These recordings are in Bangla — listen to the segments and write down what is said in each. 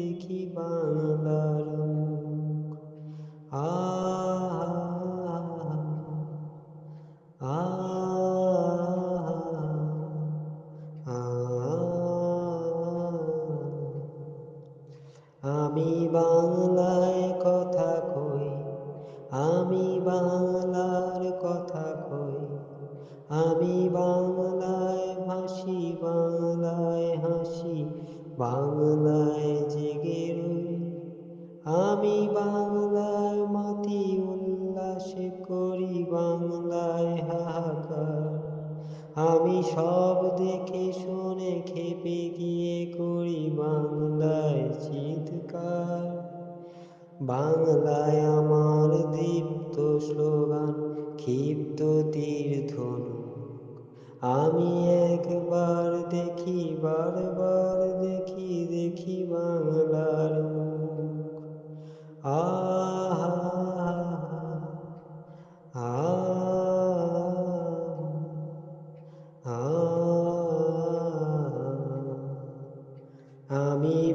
দেখি বাংলার আমি বাংলায় কথা কই আমি বাংলার কথা কই আমি বাংলায় ভাসি বাংলায় হাসি রই আমি বাংলায় মাতি উল্লাসে করি বাংলায় হাহাকার। আমি সব দেখে শুনে খেপে গিয়ে করি বাংলায় চিৎকার। বাংলায় আমার দীপ্ত স্লোগান, ক্ষিপ্ত তীর ধনু আমি একবার দেখি, বারবার দেখি দেখি বাংলার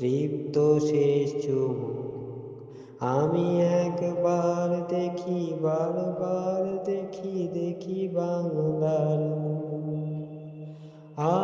তৃপ্ত শেষ চুমুক আমি একবার দেখি বারবার দেখি দেখি বাংলার আ